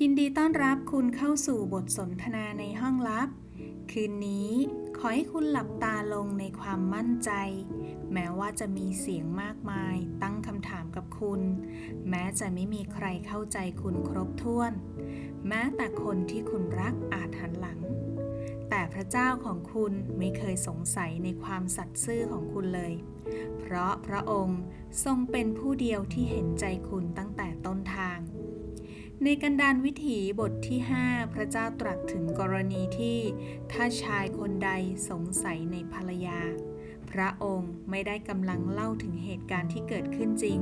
ยินดีต้อนรับคุณเข้าสู่บทสนทนาในห้องลับ คืนนี้ขอให้คุณหลับตาลงในความมั่นใจ แม้ว่าจะมีเสียงมากมายตั้งคำถามกับคุณ แม้จะไม่มีใครเข้าใจคุณครบถ้วน แม้แต่คนที่คุณรักอาจหันหลัง แต่พระเจ้าของคุณไม่เคยสงสัยในความสัตย์ซื่อของคุณเลย เพราะพระองค์ทรงเป็นผู้เดียวที่เห็นใจคุณตั้งแต่ต้นทาง ในกันดานวิถีบทที่ 5 พระเจ้าตรัสถึงกรณีที่ถ้าชายคนใดสงสัยในภรรยา พระองค์ไม่ได้กำลังเล่าถึงเหตุการณ์ที่เกิดขึ้นจริง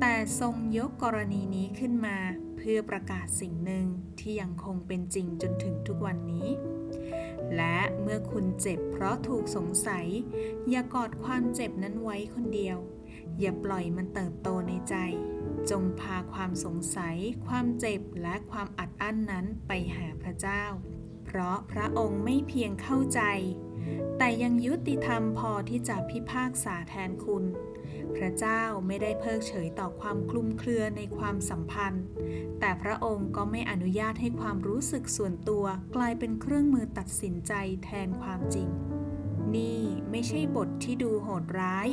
แต่ทรงยกกรณีนี้ขึ้นมาเพื่อประกาศสิ่งหนึ่งที่ยังคงเป็นจริงจนถึงทุกวันนี้ และเมื่อคุณเจ็บเพราะถูกสงสัย อย่ากอดความเจ็บนั้นไว้คนเดียว อย่าปล่อยมันเติบโตในใจ จงพาความสงสัย ความเจ็บและความอัดอั้นนั้นไปหาพระเจ้า เพราะพระองค์ไม่เพียงเข้าใจ แต่ยังยุติธรรมพอที่จะพิพากษาแทนคุณ พระเจ้าไม่ได้เพิกเฉยต่อความคลุมเครือในความสัมพันธ์ แต่พระองค์ก็ไม่อนุญาตให้ความรู้สึกส่วนตัว กลายเป็นเครื่องมือตัดสินใจแทนความจริง นี่ไม่ใช่บทที่ดูโหดร้าย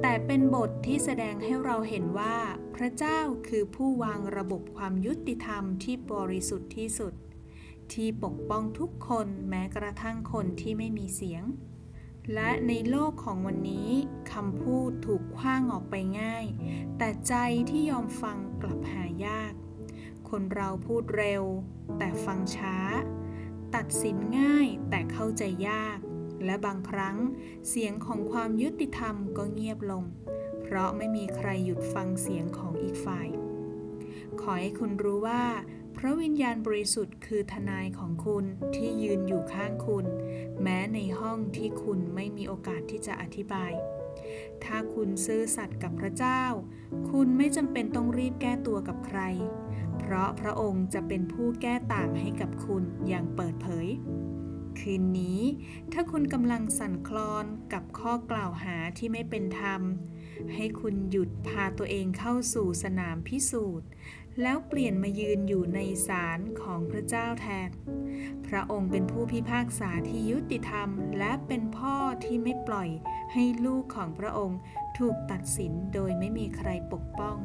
แต่เป็นบทที่แสดงให้เราเห็นว่า พระเจ้าคือผู้วางระบบความยุติธรรมที่บริสุทธิ์ที่สุด ที่ปกป้องทุกคนแม้กระทั่งคนที่ไม่มีเสียง และในโลกของวันนี้คำพูดถูกคว้างออกไปง่าย แต่ใจที่ยอมฟังกลับหายาก คนเราพูดเร็ว แต่ฟังช้า ตัดสินง่ายแต่เข้าใจยาก และบางครั้งเสียงของความยุติธรรมก็เงียบลง เพราะไม่มีใครหยุดฟังเสียงของอีกฝ่าย ขอให้คุณรู้ว่า พระวิญญาณบริสุทธิ์คือทนายของคุณที่ยืนอยู่ข้างคุณ แม้ในห้องที่คุณไม่มีโอกาสที่จะอธิบาย ถ้าคุณซื่อสัตย์กับพระเจ้า คุณไม่จำเป็นต้องรีบแก้ตัวกับใคร เพราะพระองค์จะเป็นผู้แก้ต่างให้กับคุณอย่างเปิดเผย คืนนี้ ถ้าคุณกำลังสั่นคลอนกับข้อกล่าวหาที่ไม่เป็นธรรม ให้คุณหยุดพาตัวเองเข้าสู่สนามพิสูจน์ แล้วเปลี่ยนมายืนอยู่ในศาลของพระเจ้าแทน พระองค์เป็นผู้พิพากษาที่ยุติธรรม และเป็นพ่อที่ไม่ปล่อยให้ลูกของพระองค์ถูกตัดสินโดยไม่มีใครปกป้อง